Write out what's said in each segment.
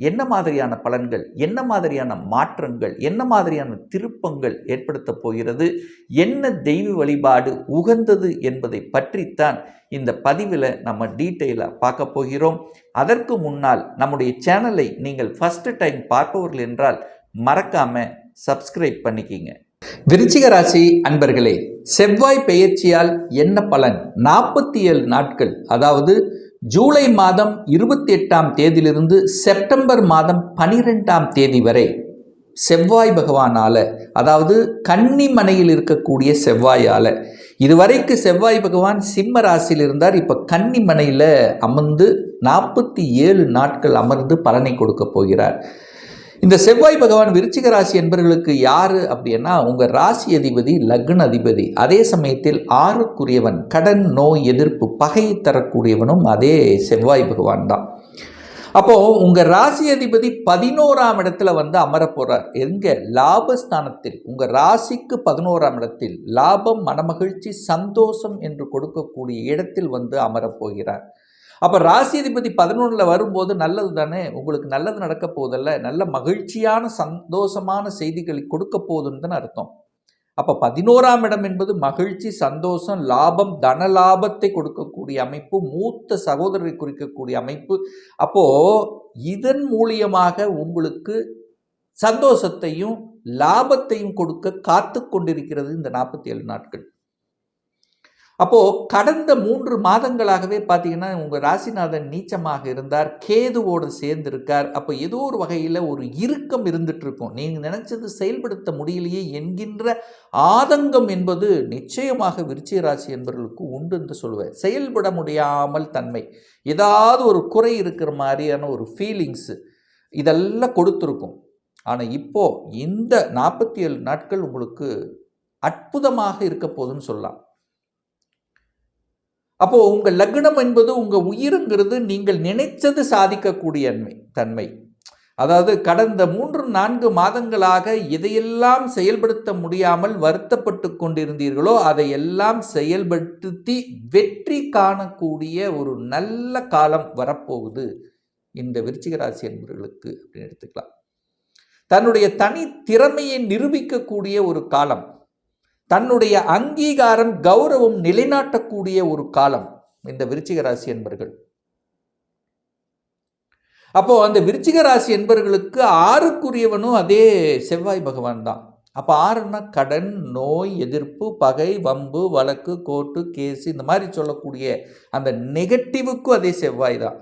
என்ன மாதிரியான பலன்கள் என்ன மாதிரியான மாற்றங்கள் என்ன மாதிரியான திருப்பங்கள் ஏற்படுத்த போகிறது என்ன தெய்வ வழிபாடு உகந்தது என்பதை பற்றித்தான் இந்த பதிவில் நம்ம டீட்டெயிலாக பார்க்க போகிறோம். அதற்கு முன்னால் நம்முடைய சேனலை நீங்கள் ஃபஸ்ட்டு டைம் பார்ப்பவர்கள் என்றால் மறக்காமல் சப்ஸ்கிரைப் பண்ணிக்கிங்க. விருச்சிக ராசி அன்பர்களே செவ்வாய் பெயர்ச்சியால் என்ன பலன்? நாற்பத்தி ஏழு நாட்கள் அதாவது ஜூலை மாதம் இருபத்தி எட்டாம் தேதியிலிருந்து செப்டம்பர் மாதம் பனிரெண்டாம் தேதி வரை செவ்வாய் பகவானால் அதாவது கன்னிமனையில் இருக்கக்கூடிய செவ்வாயால் இதுவரைக்கு செவ்வாய் பகவான் சிம்ம ராசியில் இருந்தார். இப்போ கன்னிமனையில் அமர்ந்து நாற்பத்தி ஏழு நாட்கள் அமர்ந்து பலனை கொடுக்க போகிறார். இந்த செவ்வாய் பகவான் விருச்சிக ராசி என்பவர்களுக்கு யார் அப்படின்னா உங்கள் ராசி அதிபதி லக்ன அதிபதி. அதே சமயத்தில் ஆறுக்குரியவன் கடன் நோய் எதிர்ப்பு பகை தரக்கூடியவனும் அதே செவ்வாய் பகவான் தான். அப்போது உங்கள் ராசி அதிபதி பதினோராம் இடத்துல வந்து அமர போகிறார் எங்கே? லாபஸ்தானத்தில். உங்கள் ராசிக்கு பதினோராம் இடத்தில் லாபம் மனமகிழ்ச்சி சந்தோஷம் என்று கொடுக்கக்கூடிய இடத்தில் வந்து அமரப்போகிறார் அப்போ ராசி அதிபதி பதினொன்றில் வரும்போது நல்லது தானே உங்களுக்கு நல்லது நடக்க போவதில்ல. நல்ல மகிழ்ச்சியான சந்தோஷமான செய்திகளை கொடுக்க போகுதுன்னு அர்த்தம். அப்போ பதினோராம் இடம் என்பது மகிழ்ச்சி சந்தோஷம் லாபம் தன லாபத்தை கொடுக்கக்கூடிய அமைப்பு மூத்த சகோதரரை குறிக்கக்கூடிய அமைப்பு. அப்போது இதன் மூலியமாக உங்களுக்கு சந்தோஷத்தையும் லாபத்தையும் கொடுக்க காத்து கொண்டிருக்கிறது இந்த நாற்பத்தி ஏழு நாட்கள். அப்போது கடந்த மூன்று மாதங்களாகவே பார்த்தீங்கன்னா உங்கள் ராசிநாதன் நீச்சமாக இருந்தார் கேதுவோடு சேர்ந்திருக்கார். அப்போ ஏதோ ஒரு வகையில் ஒரு இறுக்கம் இருந்துட்டு இருக்கும் நீங்கள் நினச்சது செயல்படுத்த முடியலையே என்கின்ற ஆதங்கம் என்பது நிச்சயமாக விருச்சிக ராசி என்பவர்களுக்கு உண்டு என்று சொல்லுவேன். செயல்பட முடியாமல் தன்மை. ஏதாவது ஒரு குறை இருக்கிற மாதிரியான ஒரு ஃபீலிங்ஸு இதெல்லாம் கொடுத்துருக்கும். ஆனால் இப்போது இந்த நாற்பத்தி ஏழு நாட்கள் உங்களுக்கு அற்புதமாக இருக்க போதுன்னு சொல்லலாம். அப்போது உங்கள் லக்னம் என்பது உங்கள் உயிருங்கிறது நீங்கள் நினைச்சது சாதிக்கக்கூடிய தன்மை. அதாவது கடந்த மூன்று நான்கு மாதங்களாக எதையெல்லாம் செயல்படுத்த முடியாமல் வருத்தப்பட்டு கொண்டிருந்தீர்களோ அதையெல்லாம் செயல்படுத்தி வெற்றி காணக்கூடிய ஒரு நல்ல காலம் வரப்போகுது. இந்த விருச்சிக ராசி என்பவர்களுக்கு அப்படின்னு எடுத்துக்கலாம். தன்னுடைய தனி திறமையை நிரூபிக்கக்கூடிய ஒரு காலம். தன்னுடைய அங்கீகாரம் கௌரவம் நிலைநாட்டக்கூடிய ஒரு காலம் இந்த விருச்சிக ராசி என்பர்கள். அப்போ அந்த விருச்சிக ராசி என்பர்களுக்கு ஆறுக்குரியவனும் அதே செவ்வாய் பகவான் தான். அப்போ ஆறுனா கடன் நோய் எதிர்ப்பு பகை வம்பு வழக்கு கோர்ட்டு கேஸு இந்த மாதிரி சொல்லக்கூடிய அந்த நெகட்டிவுக்கும் அதே செவ்வாய் தான்.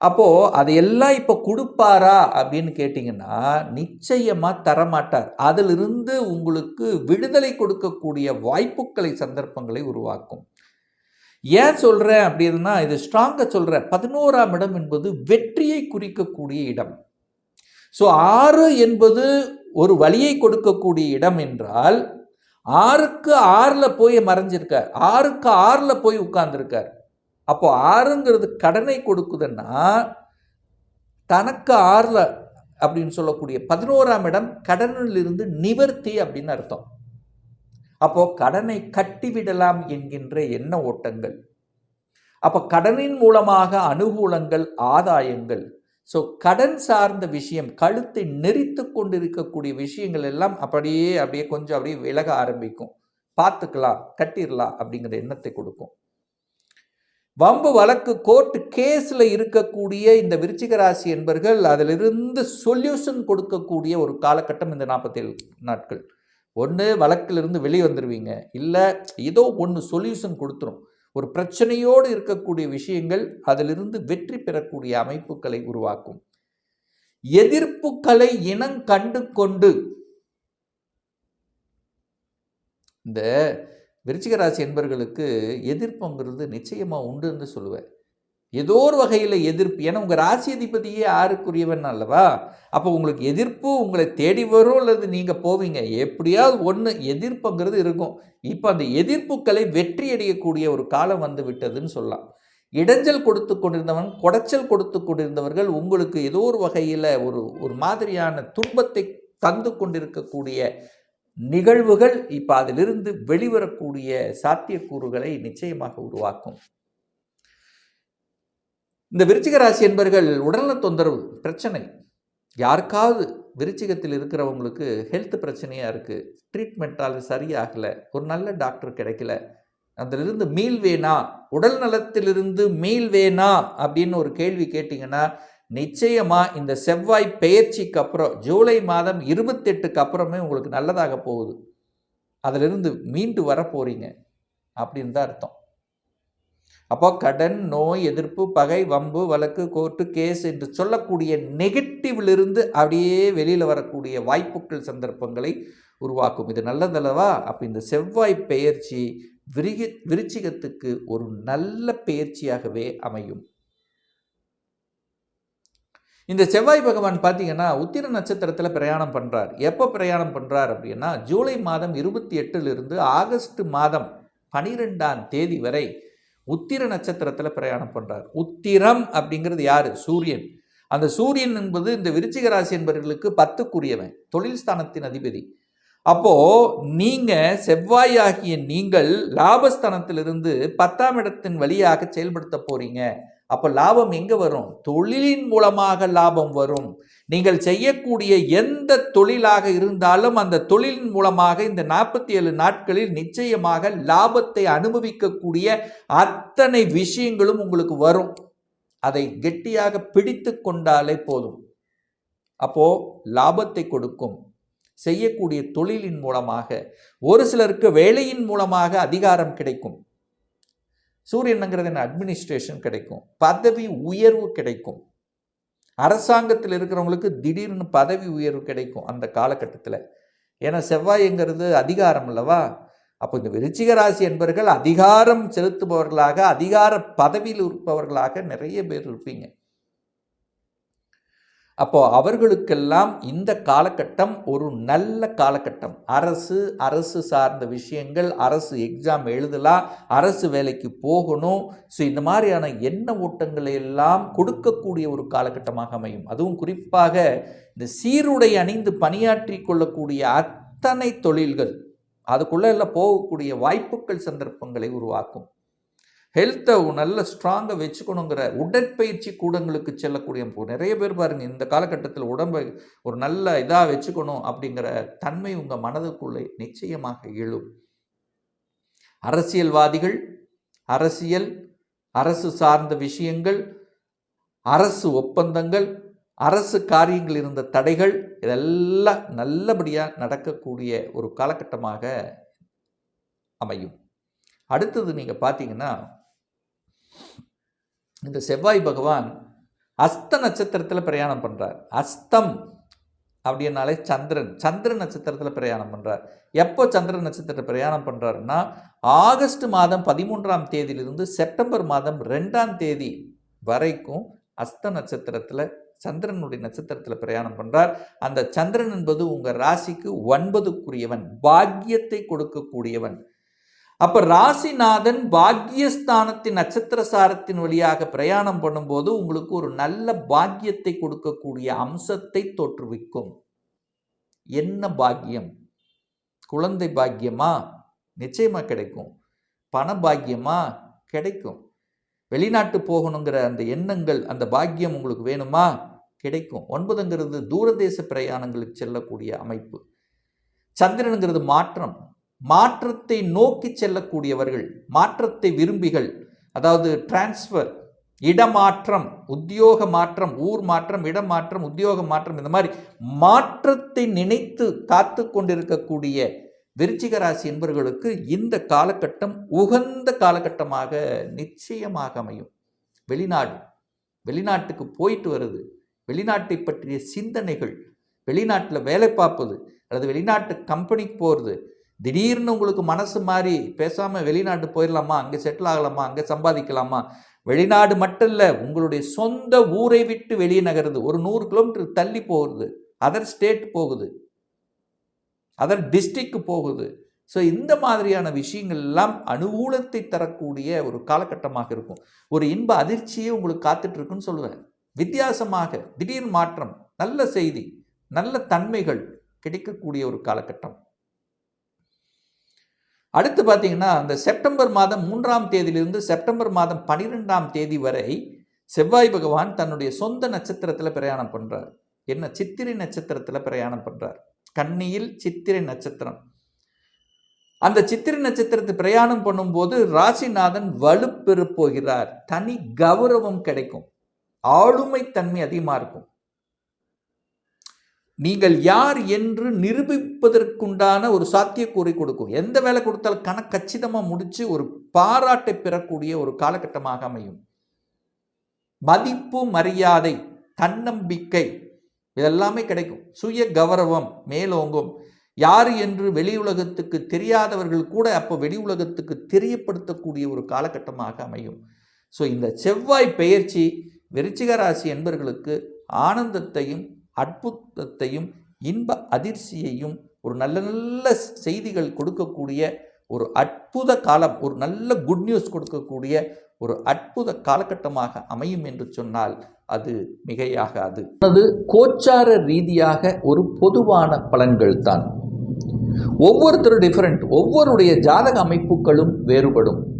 அப்போது அதையெல்லாம் இப்போ கொடுப்பாரா அப்படின்னு கேட்டிங்கன்னா நிச்சயமாக தரமாட்டார். அதிலிருந்து உங்களுக்கு விடுதலை கொடுக்கக்கூடிய வாய்ப்புகளை சந்தர்ப்பங்களை உருவாக்கும். ஏன் சொல்கிறேன் அப்படின்னா இது ஸ்ட்ராங்காக சொல்கிறேன் பதினோராம் இடம் என்பது வெற்றியை குறிக்கக்கூடிய இடம். ஸோ ஆறு என்பது ஒரு வழியை கொடுக்கக்கூடிய இடம் என்றால் ஆறுக்கு ஆறில் போய் மறைஞ்சிருக்கார். ஆறுக்கு ஆறில் போய் உட்கார்ந்துருக்கார். அப்போ ஆறுங்கிறது கடனை கொடுக்குதுன்னா தனக்கு ஆறில் அப்படின்னு சொல்லக்கூடிய பதினோராம் இடம் கடனிலிருந்து நிவர்த்தி அப்படின்னு அர்த்தம். அப்போ கடனை கட்டிவிடலாம் என்கின்ற எண்ண ஓட்டங்கள். அப்போ கடனின் மூலமாக அனுகூலங்கள் ஆதாயங்கள். ஸோ கடன் சார்ந்த விஷயம் கழுத்தை நெறித்து கொண்டிருக்கக்கூடிய விஷயங்கள் எல்லாம் அப்படியே அப்படியே கொஞ்சம் அப்படியே விலக ஆரம்பிக்கும். பார்த்துக்கலாம் கட்டிடலாம் அப்படிங்கிற எண்ணத்தை கொடுக்கும். வம்பு வழக்கு கோர்ட்டு கேஸில் இருக்கக்கூடிய இந்த விருச்சிக ராசி என்பர்கள் அதிலிருந்து சொல்யூஷன் கொடுக்கக்கூடிய ஒரு காலகட்டம் இந்த நாற்பத்தேழு நாட்கள். ஒன்று வழக்கிலிருந்து வெளியே வந்துடுவீங்க இல்லை ஏதோ ஒன்று சொல்யூஷன் கொடுத்துரும். ஒரு பிரச்சனையோடு இருக்கக்கூடிய விஷயங்கள் அதிலிருந்து வெற்றி பெறக்கூடிய அமைப்புகளை உருவாக்கும். எதிர்ப்புகளை இனம் கண்டு கொண்டு இந்த விருச்சிக ராசி என்பர்களுக்கு எதிர்ப்புங்கிறது நிச்சயமாக உண்டுன்னு சொல்லுவேன். ஏதோ ஒரு வகையில் எதிர்ப்பு. ஏன்னா உங்கள் ராசி அதிபதியே ஆறுக்குரியவன் அல்லவா? அப்போ உங்களுக்கு எதிர்ப்பு உங்களை தேடி வரும் அல்லது நீங்கள் போவீங்க. எப்படியாவது ஒன்று எதிர்ப்புங்கிறது இருக்கும். இப்போ அந்த எதிர்ப்புகளை வெற்றி அடையக்கூடிய ஒரு காலம் வந்து விட்டதுன்னு சொல்லலாம். இடைஞ்சல் கொடுத்து கொண்டிருந்தவன் குடைச்சல் கொடுத்து கொண்டிருந்தவர்கள் உங்களுக்கு ஏதோ ஒரு வகையில் ஒரு ஒரு மாதிரியான துன்பத்தை தந்து கொண்டிருக்கக்கூடிய நிகழ்வுகள் இப்போ அதிலிருந்து வெளிவரக்கூடிய சாத்தியக்கூறுகளை நிச்சயமாக உருவாக்கும். இந்த விருச்சிக ராசி என்பர்கள் உடல்நல தொந்தரவு பிரச்சனை. யாருக்காவது விருச்சிகத்தில் இருக்கிறவங்களுக்கு ஹெல்த் பிரச்சனையாக இருக்குது ட்ரீட்மெண்ட்டால் சரியாகலை ஒரு நல்ல டாக்டர் கிடைக்கல அதிலிருந்து மீள் வேணா உடல் நலத்திலிருந்து மீள் வேணா அப்படின்னு ஒரு கேள்வி கேட்டிங்கன்னா நிச்சயமாக இந்த செவ்வாய் பெயர்ச்சிக்கு அப்புறம் ஜூலை மாதம் இருபத்தெட்டுக்கு அப்புறமே உங்களுக்கு நல்லதாக போகுது. அதிலிருந்து மீண்டு வர போகிறீங்க அப்படின்னு தான் அர்த்தம். அப்போ கடன் நோய் எதிர்ப்பு பகை வம்பு வழக்கு கோர்ட்டு கேஸ் என்று சொல்லக்கூடிய நெகட்டிவ்லிருந்து அப்படியே வெளியில் வரக்கூடிய வாய்ப்புகள் சந்தர்ப்பங்களை உருவாக்கும். இது நல்லதல்லவா அப்போ இந்த செவ்வாய் பெயர்ச்சி விரிக விருச்சிகத்துக்கு ஒரு நல்ல பெயர்ச்சியாகவே அமையும். இந்த செவ்வாய் பகவான் பார்த்தீங்கன்னா உத்திர நட்சத்திரத்தில் பிரயாணம் பண்ணுறார் எப்போ பிரயாணம் பண்ணுறார் அப்படின்னா ஜூலை மாதம் இருபத்தி எட்டுலேருந்து ஆகஸ்ட் மாதம் பனிரெண்டாம் தேதி வரை உத்திர நட்சத்திரத்தில் பிரயாணம் பண்ணுறார் உத்திரம் அப்படிங்கிறது யார்? சூரியன். அந்த சூரியன் என்பது இந்த விருச்சிக ராசி என்பவர்களுக்கு பத்துக்குரியவன் தொழில் ஸ்தானத்தின் அதிபதி. அப்போது நீங்கள் செவ்வாய் ஆகிய நீங்கள் லாபஸ்தானத்திலிருந்து பத்தாம் இடத்தின் வழியாக செயல்படுத்த போகிறீங்க அப்போ லாபம் எங்கே வரும்? தொழிலின் மூலமாக லாபம் வரும். நீங்கள் செய்யக்கூடிய எந்த தொழிலாக இருந்தாலும் அந்த தொழிலின் மூலமாக இந்த நாற்பத்தி ஏழு நாட்களில் நிச்சயமாக லாபத்தை அனுபவிக்கக்கூடிய அத்தனை விஷயங்களும் உங்களுக்கு வரும். அதை கெட்டியாக பிடித்து கொண்டாலே போதும். அப்போ லாபத்தை கொடுக்கும். செய்யக்கூடிய தொழிலின் மூலமாக. ஒரு சிலருக்கு வேலையின் மூலமாக அதிகாரம் கிடைக்கும். சூரியனுங்கிறது என்ன? அட்மினிஸ்ட்ரேஷன் கிடைக்கும். பதவி உயர்வு கிடைக்கும். அரசாங்கத்தில் இருக்கிறவங்களுக்கு திடீர்னு பதவி உயர்வு கிடைக்கும் அந்த காலகட்டத்தில். ஏன்னா செவ்வாய்ங்கிறது அதிகாரம் அல்லவா? அப்போ இந்த விருச்சிக ராசி என்பவர்கள் அதிகாரம் செலுத்துபவர்களாக அதிகார பதவியில் இருப்பவர்களாக நிறைய பேர் இருப்பீங்க. அப்போது அவர்களுக்கெல்லாம் இந்த காலகட்டம் ஒரு நல்ல காலகட்டம். அரசு அரசு சார்ந்த விஷயங்கள் அரசு எக்ஸாம் எழுதலாம் அரசு வேலைக்கு போகணும். ஸோ இந்த மாதிரியான எண்ண ஓட்டங்களை எல்லாம் கொடுக்கக்கூடிய ஒரு காலகட்டமாக அமையும். அதுவும் குறிப்பாக இந்த சீருடை அணிந்து பணியாற்றி கொள்ளக்கூடிய அத்தனை தொழில்கள் அதுக்குள்ளே எல்லாம் போகக்கூடிய வாய்ப்புகள் சந்தர்ப்பங்களை உருவாக்கும். ஹெல்த்தை நல்ல ஸ்ட்ராங்காக வச்சுக்கணுங்கிற உடற்பயிற்சி கூடங்களுக்கு செல்லக்கூடிய நிறைய பேர் பாருங்கள் இந்த காலகட்டத்தில் உடம்பை ஒரு நல்ல இதாக வச்சுக்கணும் அப்படிங்கிற தன்மை உங்கள் மனதுக்குள்ளே நிச்சயமாக எழும். அரசியல்வாதிகள் அரசியல் அரசு சார்ந்த விஷயங்கள் அரசு ஒப்பந்தங்கள் அரசு காரியங்கள் இருந்த தடைகள் இதெல்லாம் நல்லபடியாக நடக்கக்கூடிய ஒரு காலகட்டமாக அமையும். அடுத்தது நீங்கள் பார்த்தீங்கன்னா இந்த செவ்வாய் பகவான் அஸ்த நட்சத்திரத்தில் பிரயாணம் பண்ணுறார் அஸ்தம் அப்படின்னாலே சந்திரன். சந்திர நட்சத்திரத்தில் பிரயாணம் பண்ணுறார் எப்போ சந்திரன் நட்சத்திரத்தில் பிரயாணம் பண்ணுறாருன்னா ஆகஸ்ட் மாதம் பதிமூன்றாம் தேதியிலிருந்து செப்டம்பர் மாதம் ரெண்டாம் தேதி வரைக்கும் அஸ்த நட்சத்திரத்தில் சந்திரனுடைய நட்சத்திரத்தில் பிரயாணம் பண்ணுறார் அந்த சந்திரன் என்பது உங்கள் ராசிக்கு ஒன்பதுக்குரியவன். பாக்கியத்தை கொடுக்கக்கூடியவன். அப்ப ராசிநாதன் பாக்கியஸ்தானத்தின் நட்சத்திர சாரத்தின் வழியாக பிரயாணம் பண்ணும்போது உங்களுக்கு ஒரு நல்ல பாக்கியத்தை கொடுக்கக்கூடிய அம்சத்தை தோற்றுவிக்கும். என்ன பாக்கியம்? குழந்தை பாக்கியமா? நிச்சயமா கிடைக்கும். பண பாக்கியமா? கிடைக்கும். வெளிநாட்டு போகணுங்கிற அந்த எண்ணங்கள் அந்த பாக்கியம் உங்களுக்கு வேணுமா? கிடைக்கும். ஒன்பதுங்கிறது தூரதேச பிரயாணங்களுக்கு செல்லக்கூடிய அமைப்பு. சந்திரனுங்கிறது மாற்றம். மாற்றத்தை நோக்கி செல்லக்கூடியவர்கள் மாற்றத்தை விரும்பிகள் அதாவது டிரான்ஸ்ஃபர் இடமாற்றம் உத்தியோக மாற்றம் ஊர் மாற்றம் இடமாற்றம் உத்தியோக மாற்றம் இந்த மாதிரி மாற்றத்தை நினைத்து காத்து கொண்டிருக்கக்கூடிய விருச்சிக ராசி என்பவர்களுக்கு இந்த காலகட்டம் உகந்த காலகட்டமாக நிச்சயமாக அமையும். வெளிநாடு வெளிநாட்டுக்கு போயிட்டு வருது. வெளிநாட்டை பற்றிய சிந்தனைகள் வெளிநாட்டில் வேலை பார்ப்பது அல்லது வெளிநாட்டு கம்பெனிக்கு போகிறது திடீர்னு உங்களுக்கு மனசு மாறி பேசாமல் வெளிநாட்டு போயிடலாமா அங்கே செட்டில் ஆகலாமா? அங்கே சம்பாதிக்கலாமா? வெளிநாடு மட்டும் இல்லை உங்களுடைய சொந்த ஊரை விட்டு வெளியே நகருது. ஒரு நூறு கிலோமீட்டர் தள்ளி போகுது. அதர் ஸ்டேட் போகுது. அதர் டிஸ்ட்ரிக்ட் போகுது. ஸோ இந்த மாதிரியான விஷயங்கள் எல்லாம் அனுகூலத்தை தரக்கூடிய ஒரு காலகட்டமாக இருக்கும். ஒரு இன்ப அதிர்ச்சியே உங்களுக்கு காத்துட்டு இருக்குன்னு சொல்லுவேன். வித்தியாசமாக திடீர் மாற்றம் நல்ல செய்தி நல்ல தன்மைகள் கிடைக்கக்கூடிய ஒரு காலகட்டம். அடுத்து பார்த்தீங்கன்னா அந்த செப்டம்பர் மாதம் மூன்றாம் தேதியிலிருந்து செப்டம்பர் மாதம் பனிரெண்டாம் தேதி வரை செவ்வாய் பகவான் தன்னுடைய சொந்த நட்சத்திரத்தில் பிரயாணம் பண்ணுறார் என்ன? சித்திரை நட்சத்திரத்தில் பிரயாணம் பண்ணுறார் கன்னியில் சித்திரை நட்சத்திரம். அந்த சித்திரை நட்சத்திரத்தை பிரயாணம் பண்ணும்போது ராசிநாதன் வலுப்பெறப் போகிறார். தனி கௌரவம் கிடைக்கும். ஆளுமை தன்மை அதிகமாக இருக்கும். நீங்கள் யார் என்று நிரூபிப்பதற்குண்டான ஒரு சாத்தியக்கூறை கொடுக்கும். எந்த வேலை கொடுத்தாலும் கணக்கு கச்சிதமாக முடித்து ஒரு பாராட்டை பெறக்கூடிய ஒரு காலகட்டமாக அமையும். மதிப்பு மரியாதை தன்னம்பிக்கை இதெல்லாமே கிடைக்கும். சுய கௌரவம் மேலோங்கும். யார் என்று வெளி உலகத்துக்கு தெரியாதவர்கள் கூட அப்போ வெளி உலகத்துக்கு தெரியப்படுத்தக்கூடிய ஒரு காலகட்டமாக அமையும். ஸோ இந்த செவ்வாய் பெயர்ச்சி விருச்சிக ராசி என்பர்களுக்கு ஆனந்தத்தையும் அற்புதத்தையும் இன்ப அதிர்ச்சியையும் ஒரு நல்ல நல்ல செய்திகள் கொடுக்கக்கூடிய ஒரு அற்புத காலம் ஒரு நல்ல குட் நியூஸ் கொடுக்கக்கூடிய ஒரு அற்புத காலகட்டமாக அமையும் என்று சொன்னால் அது மிகையாகாது. அது கோச்சார ரீதியாக ஒரு பொதுவான பலன்கள் தான் ஒவ்வொருத்தரும் டிஃப்ரெண்ட் ஒவ்வொருடைய ஜாதக அமைப்புகளும் வேறுபடும்.